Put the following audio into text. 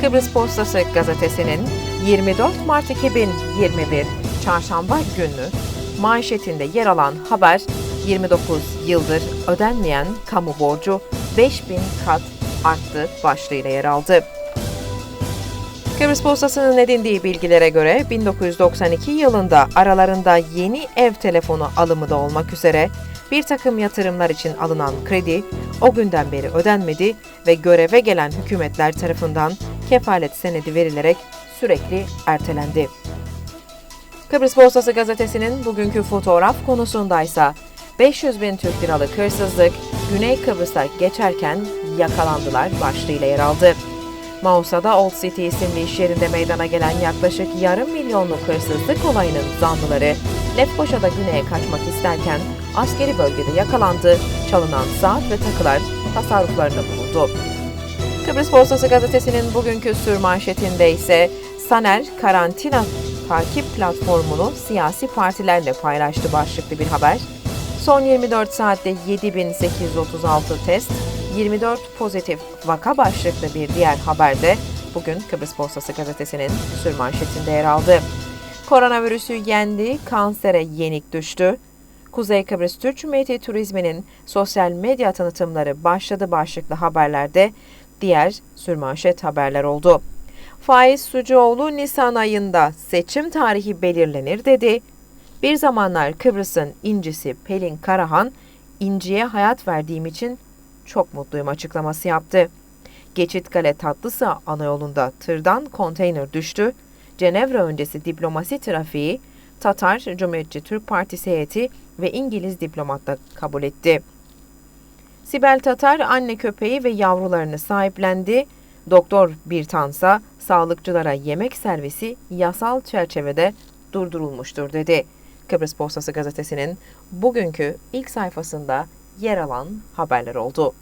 Kıbrıs Postası gazetesinin 24 Mart 2021 Çarşamba günü manşetinde yer alan haber 29 yıldır ödenmeyen kamu borcu 5000 kat arttı başlığıyla yer aldı. Kıbrıs Postası'nın edindiği bilgilere göre 1992 yılında aralarında yeni ev telefonu alımı da olmak üzere bir takım yatırımlar için alınan kredi o günden beri ödenmedi ve göreve gelen hükümetler tarafından kefalet senedi verilerek sürekli ertelendi. Kıbrıs Postası gazetesinin bugünkü fotoğraf konusundaysa 500 bin Türk liralık hırsızlık Güney Kıbrıs'a geçerken yakalandılar başlığıyla yer aldı. Mausa'da Old City isimli iş yerinde meydana gelen yaklaşık yarım milyonluk hırsızlık olayının zanlıları Lefkoşa'da güneye kaçmak isterken askeri bölgede yakalandı, çalınan saat ve takılar tasarruflarında bulundu. Kıbrıs Postası gazetesinin bugünkü sür manşetinde ise Saner karantina takip platformunu siyasi partilerle paylaştı başlıklı bir haber. Son 24 saatte 7836 test, 24 pozitif vaka başlıklı bir diğer haberde bugün Kıbrıs Postası gazetesinin sür manşetinde yer aldı. Koronavirüsü yendi, kansere yenik düştü. Kuzey Kıbrıs Türk Cumhuriyeti Turizmi'nin sosyal medya tanıtımları başladı başlıklı haberlerde diğer sürmanşet haberler oldu. Faiz Sucuoğlu Nisan ayında seçim tarihi belirlenir dedi. Bir zamanlar Kıbrıs'ın incisi Pelin Karahan, inciye hayat verdiğim için çok mutluyum açıklaması yaptı. Geçit Kale Tatlısı ana yolunda tırdan konteyner düştü. Cenevre öncesi diplomasi trafiği Tatar Cumhuriyetçi Türk Partisi heyeti ve İngiliz diplomatla kabul etti. Sibel Tatar anne köpeği ve yavrularını sahiplendi. Doktor Birtansa sağlıkçılara yemek servisi yasal çerçevede durdurulmuştur dedi. Kıbrıs Postası gazetesinin bugünkü ilk sayfasında yer alan haberler oldu.